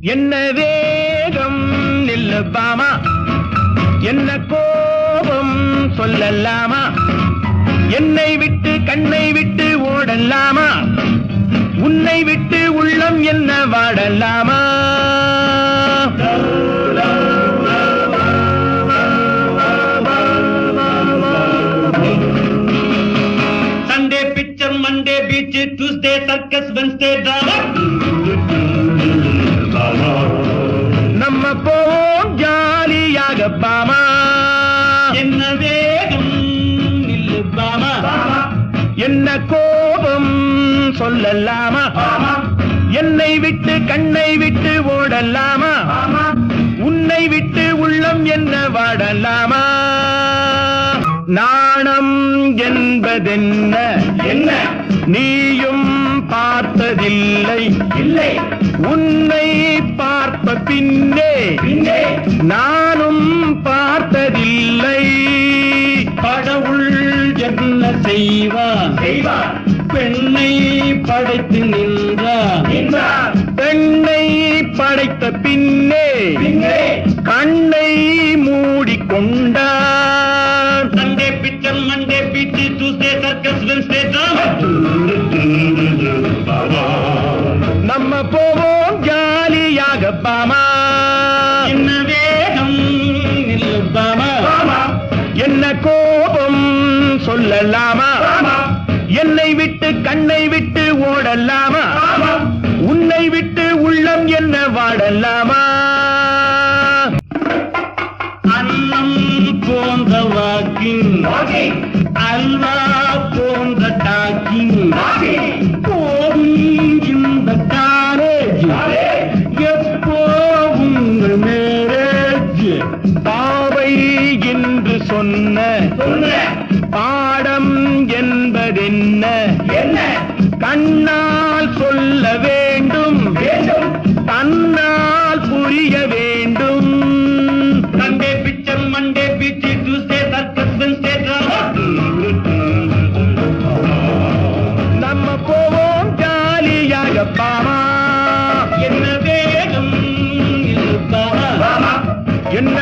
என்ன வேகம் நில்லுப்பாமா என்ன கோபம் சொல்லலாமா? என்னை விட்டு கண்ணை விட்டு ஓடலாமா? உன்னை விட்டு உள்ளம் என்ன வாடலாமா? Sunday picture Monday beach Tuesday circus Wednesday drama என்ன வேகம் நில்லு பாமா? என்ன கோபம் சொல்லலாமா? என்னை விட்டு கண்ணை விட்டு ஓடலாமா? உன்னை விட்டு உள்ளம் என்ன வாடலாமா? நாணம் என்பதென்ன? என்ன? நீயும் பார்த்ததில்லை. இல்லை. உன்னை பார்த்த பின்னே பின்னே. நானும் செய்வான் பெண்ணை படைத்து நின்றான். பெண்ணை படைத்த பின்னே. கண்ணை மூடிக்கொண்டான் Sunday picture Monday beach Tuesday circus Wednesday நம்ம போவோம் ஜாலியாக பாமா. என்ன வேகம் பாமா. என்ன கோபம் சொல்லலாமா என்னை விட்டு கண்ணை விட்டு ஓடலாமா? உன்னை விட்டு உள்ளம் என்ன வாடலாமா? அன்னம் போன்ற வாக்கின் அல்லா போன்ற டாக்கின் போகும் இந்த காலேஜ் எப்போ உங்கள் சொன்ன என்ன? கண்ணால் சொல்ல வேண்டும். தன்னால் புரிய வேண்டும். Sunday picture Monday beach Tuesday circus Wednesday நம்ம போவோம் ஜாலியாக பாமா. என்ன வேகம் என்ன